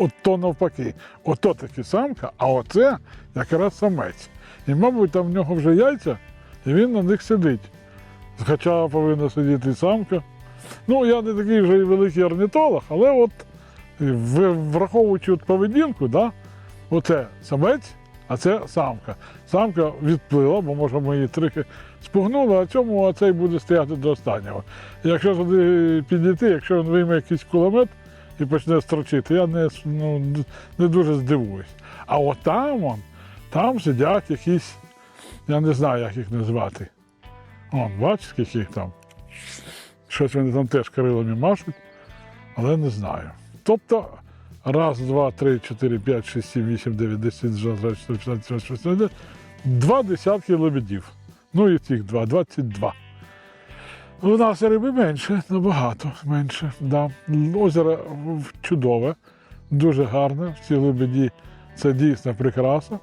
от то навпаки. Ото таки самка, а оце якраз самець. І, мабуть, там в нього вже яйця, і він на них сидить. Хоча повинна сидіти самка. Ну, я не такий вже і великий орнітолог, але от враховуючи от поведінку, да, оце самець, а це самка. Самка відплила, бо може ми її трохи спугнули, а цьому оцей буде стояти до останнього. Якщо туди підійти, якщо він вийме якийсь кулемет і почне строчити, я не, ну, не дуже здивуюсь. А от там, он, там сидять якісь, я не знаю, як їх назвати. Вон, бачиш, скільки їх там. Щось вони там теж крилами машуть, але не знаю. Тобто, раз, два, три, чотири, п'ять, шість, сім, вісім, дев'ять, десять, два, п'ять, шість, шість, два десятки лебедів. Ну і цих два, 22. У нас риби менше, набагато менше. Да. Озеро в- чудове, дуже гарне. Ці лебеді це дійсно прикраса.